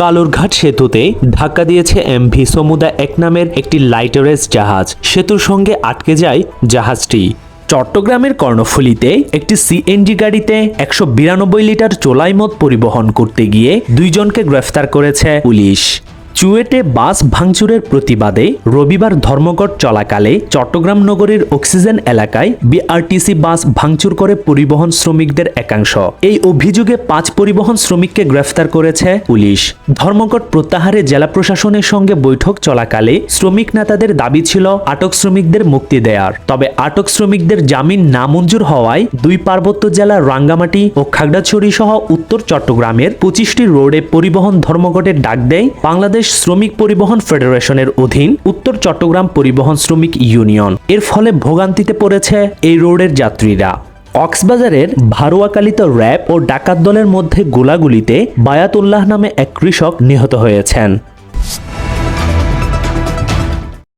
কালুরঘাট সেতুতে ধাক্কা দিয়েছে এমভি সমুদা এক নামের একটি লাইটারেস জাহাজ। সেতুর সঙ্গে আটকে যায় জাহাজটি। চট্টগ্রামের কর্ণফুলিতে একটি সিএনজি গাড়িতে একশো বিরানব্বই লিটার চোলাই মদ পরিবহন করতে গিয়ে দুইজনকে গ্রেফতার করেছে পুলিশ। চুয়েটে বাস ভাঙচুরের প্রতিবাদে রবিবার ধর্মঘট চলাকালে চট্টগ্রাম নগরীর অক্সিজেন এলাকায় বিআরটিসি বাস ভাঙচুর করে পরিবহন শ্রমিকদের একাংশ। এই অভিযোগে পাঁচ পরিবহন শ্রমিককে গ্রেফতার করেছে পুলিশ। ধর্মঘট প্রত্যাহারে জেলা প্রশাসনের সঙ্গে বৈঠক চলাকালে শ্রমিক নেতাদের দাবি ছিল আটক শ্রমিকদের মুক্তি দেয়ার। তবে আটক শ্রমিকদের জামিন নামঞ্জুর হওয়ায় দুই পার্বত্য জেলার রাঙ্গামাটি ও খাগড়াছড়ি সহ উত্তর চট্টগ্রামের পঁচিশটি রোডে পরিবহন ধর্মঘটের ডাক দেয় বাংলাদেশ শ্রমিক পরিবহন ফেডারেশনের অধীন উত্তর চট্টগ্রাম পরিবহন শ্রমিক ইউনিয়ন। এর ফলে ভোগান্তিতে পড়েছে এই রোডের যাত্রীরা। কক্সবাজারের ভারোয়াকালিত র্যাব ও ডাকাত দলের মধ্যে গোলাগুলিতে বায়াতুল্লাহ নামে এক কৃষক নিহত হয়েছেন।